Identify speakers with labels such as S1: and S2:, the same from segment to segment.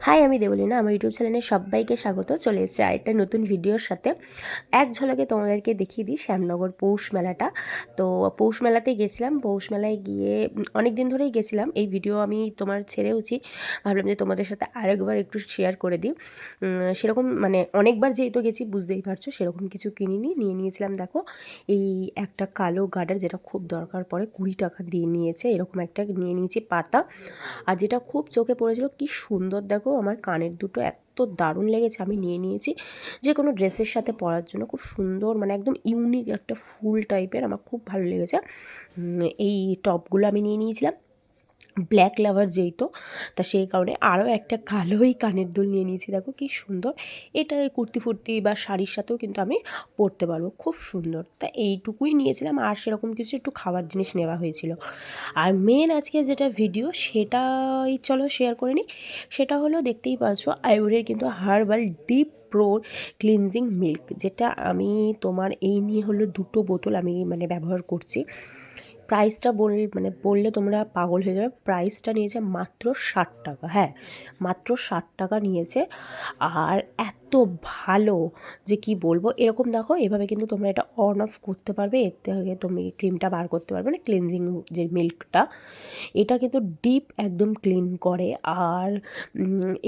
S1: High, আমি দেবলিনা, আমার YouTube চ্যানেলে সবাইকে স্বাগত। চলে এসেছে আরেকটা নতুন ভিডিওর সাথে। এক ঝলকে তোমাদেরকে দেখিয়ে দিই শ্যামনগর পৌষ মেলাটা। তো পৌষ মেলাতে গেছিলাম, পৌষ মেলায় গিয়ে অনেক দিন ধরেই গেছিলাম। এই ভিডিও আমি তোমার ছেড়েওছি। ভাবলাম যে তোমাদের সাথে আরেকবার একটু শেয়ার করে দিই। সেরকম মানে অনেকবার যেহেতু গেছি, বুঝতেই পারছ, সেরকম কিছু কিনিনি, নিয়ে নিয়েছিলাম, দেখো। এই একটা কালো গার্ডার যেটা খুব দরকার পড়ে, কুড়ি টাকা দিয়ে নিয়েছে, এরকম একটা নিয়ে নিয়েছি পাতা। আর যেটা খুব চোখে পড়েছিল, কি সুন্দর, দেখো। আমার কানের দুটো এত দারুণ লেগেছে, আমি নিয়ে নিয়েছি। যে কোনো ড্রেসের সাথে পরার জন্য খুব সুন্দর মানে একদম ইউনিক একটা ফুল টাইপের আমার খুব ভালো লেগেছে। এই টপগুলো আমি নিয়ে নিয়েছিলাম। ব্ল্যাক লাভার যেহেতু তা সেই কারণে আরও একটা কালোই কানের দুল নিয়ে নিয়েছি। দেখো কি সুন্দর। এটা কুর্তি ফুর্তি বা শাড়ির সাথেও কিন্তু আমি পরতে পারব। খুব সুন্দর। তা এইটুকুই নিয়েছিলাম। আর সেরকম কিছু একটু খাবার জিনিস নেওয়া হয়েছিল। আর মেন আজকে যেটা ভিডিও সেটাই চলো শেয়ার করে নিই সেটা হলো দেখতেই পাচ্ছ আইউরের কিন্তু herbal deep pro cleansing milk যেটা আমি তোমার এই নিয়ে হলো দুটো বোতল আমি মানে ব্যবহার করছি। প্রাইসটা বল মানে বললে তোমরা পাগল হয়ে যাবে। প্রাইসটা নিয়েছে মাত্র ষাট টাকা। হ্যাঁ মাত্র ষাট টাকা নিয়েছে। আর এত ভালো যে কি বলব? এরকম দেখো, এভাবে কিন্তু তোমরা এটা অন অফ করতে পারবে। এর থেকে তুমি ক্রিমটা বার করতে পারবে। না ক্লিনজিং যে মিল্কটা এটা কিন্তু ডিপ একদম ক্লিন করে। আর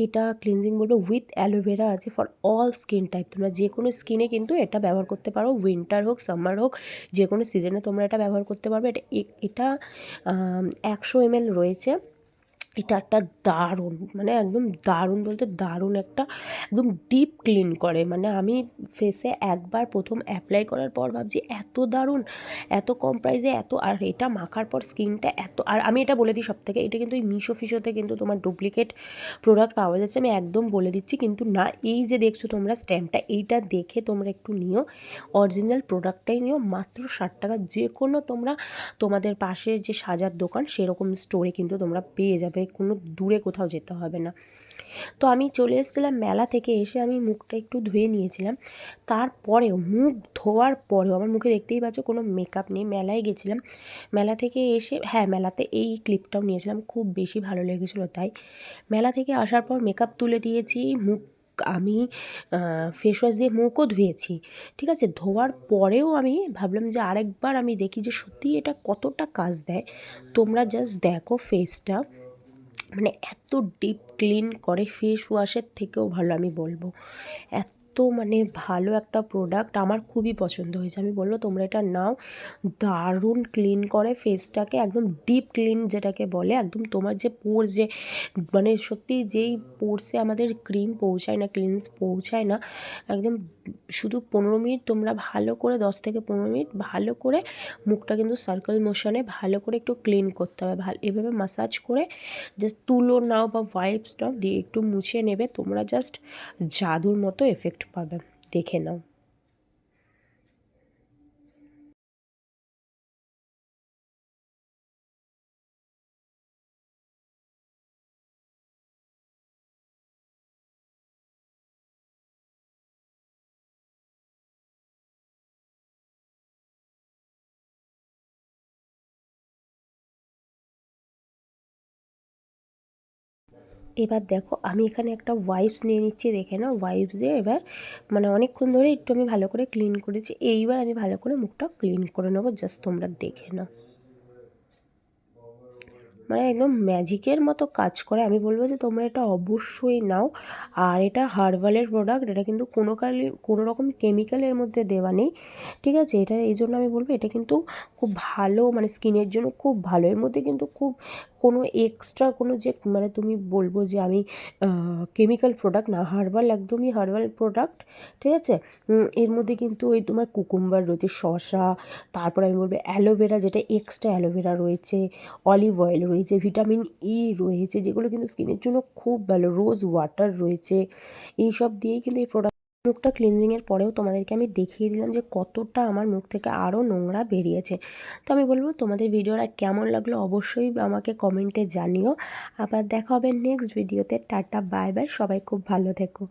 S1: এটা ক্লিনজিং বলব উইথ অ্যালোভেরা আছে ফর অল স্কিন টাইপ তোমরা যে কোনো স্কিনে কিন্তু এটা ব্যবহার করতে পারো। উইন্টার হোক সামার হোক যে কোনো সিজনে তোমরা এটা ব্যবহার করতে পারবে। এটা এটা একশো এমএল রয়েছে। এটা একটা দারুণ মানে একদম দারুণ বলতে দারুণ একটা, একদম ডিপ ক্লিন করে। মানে আমি ফেসে একবার প্রথম অ্যাপ্লাই করার পর ভাবছি, এত দারুণ, এত কম প্রাইসে এত, আর এটা মাখার পর স্কিনটা এত, আর আমি এটা বলে দিই সব থেকে এটা কিন্তু এই মিশো ফিশোতে কিন্তু তোমার ডুপ্লিকেট প্রোডাক্ট পাওয়া যাচ্ছে। আমি একদম বলে দিচ্ছি, কিন্তু না, এই যে দেখছ তোমরা স্ট্যাম্পটা এইটা দেখে তোমরা একটু নিও। অরিজিনাল প্রোডাক্টটাই নিও, মাত্র ষাট টাকা যে কোনো তোমরা তোমাদের পাশে যে সাজার দোকান, সেরকম স্টোরে কিন্তু তোমরা পেয়ে যাবে। কোনো দূরে কোথাও যেতে হবে না। তো আমি চলে এসেছিলাম মেলা থেকে এসে আমি মুখটা একটু ধুয়ে নিয়েছিলাম। তারপরেও মুখ ধোয়ার পরেও, আমার মুখে দেখতেই পাচ্ছ কোনো মেকআপ নেই, মেলায় গেছিলাম। মেলা থেকে এসে হ্যাঁ মেলাতে এই ক্লিপটাও নিয়েছিলাম, খুব বেশি ভালো লেগেছিলো তাই। মেলা থেকে আসার পর মেকআপ তুলে দিয়েছি, মুখ, আমি ফেস ওয়াশ দিয়ে মুখও ধুয়েছি, ঠিক আছে? ধোয়ার পরেও আমি ভাবলাম যে আরেকবার আমি দেখি যে সত্যি এটা কতটা কাজ দেয়। তোমরা জাস্ট দেখো ফেসটা মানে এত ডিপ ক্লিন করে ফেস ওয়াশের থেকেও ভালো আমি বলব। এত মানে ভালো একটা প্রোডাক্ট আমার খুবই পছন্দ হয়েছে। আমি বলব, তোমরা এটা নাও। দারুণ ক্লিন করে ফেসটাকে একদম ডিপ ক্লিন যেটাকে বলে, একদম তোমার যে পোর যে মানে সত্যি যেই পোর্সে আমাদের ক্রিম পৌঁছায় না ক্লিনস পৌঁছায় না, একদম শুধু পনেরো মিনিট তোমরা ভালো করে, দশ থেকে পনেরো মিনিট ভালো করে মুখটা কিন্তু সার্কেল মোশনে ভালো করে একটু ক্লিন করতে হবে। ভালো এভাবে মাসাজ করে জাস্ট তুলো নাও বা ওয়াইপস নাও, দিয়ে একটু মুছে নেবে, তোমরা জাস্ট জাদুর মতো এফেক্ট পাবে দেখে নাও। এবার দেখো, আমি এখানে একটা ওয়াইপস নিয়ে নিচ্ছি, দেখে নাও ওয়াইপস দিয়ে এবার মানে অনেকক্ষণ ধরে একটু আমি ভালো করে ক্লিন করেছি। এইবার আমি ভালো করে মুখটা ক্লিন করে নেব জাস্ট তোমরা দেখে নাও। মানে একদম ম্যাজিকের মতো কাজ করে। আমি বলব যে তোমরা এটা অবশ্যই নাও। আর এটা হার্বালের প্রোডাক্ট এটা কিন্তু কোনো কালি, কোনো রকম কেমিক্যালের মধ্যে দেওয়া নেই। ঠিক আছে? এটা এই জন্য আমি বলব, এটা কিন্তু খুব ভালো মানে স্কিনের জন্য খুব ভালো। এর মধ্যে কিন্তু খুব কোনো এক্সট্রা কোনো যে মানে তুমি বলব যে আমি কেমিক্যাল প্রোডাক্ট না হার্বাল একদমই হার্বাল প্রোডাক্ট ঠিক আছে? এর মধ্যে কিন্তু ওই তোমার কুকুম্বার রয়েছে, শসা, তারপর আমি বলব অ্যালোভেরা যেটা এক্সট্রা অ্যালোভেরা রয়েছে অলিভ অয়েল রয়েছে ভিটামিন ই রয়েছে, যেগুলো কিন্তু স্কিনের জন্য খুব ভালো। রোজ ওয়াটার রয়েছে এই সব দিয়েই কিন্তু এই প্রোডাক্ট মুখটা ক্লিনজিংয়ের পরেও তোমাদেরকে আমি দেখিয়ে দিলাম যে কতটা আমার মুখ থেকে আরও নোংরা বেরিয়েছে। তো আমি বলব তোমাদের ভিডিওটা কেমন লাগল অবশ্যই আমাকে কমেন্টে জানিও। আবার দেখা হবে নেক্সট ভিডিওতে টাটা বাই বাই সবাই খুব ভালো থেকো।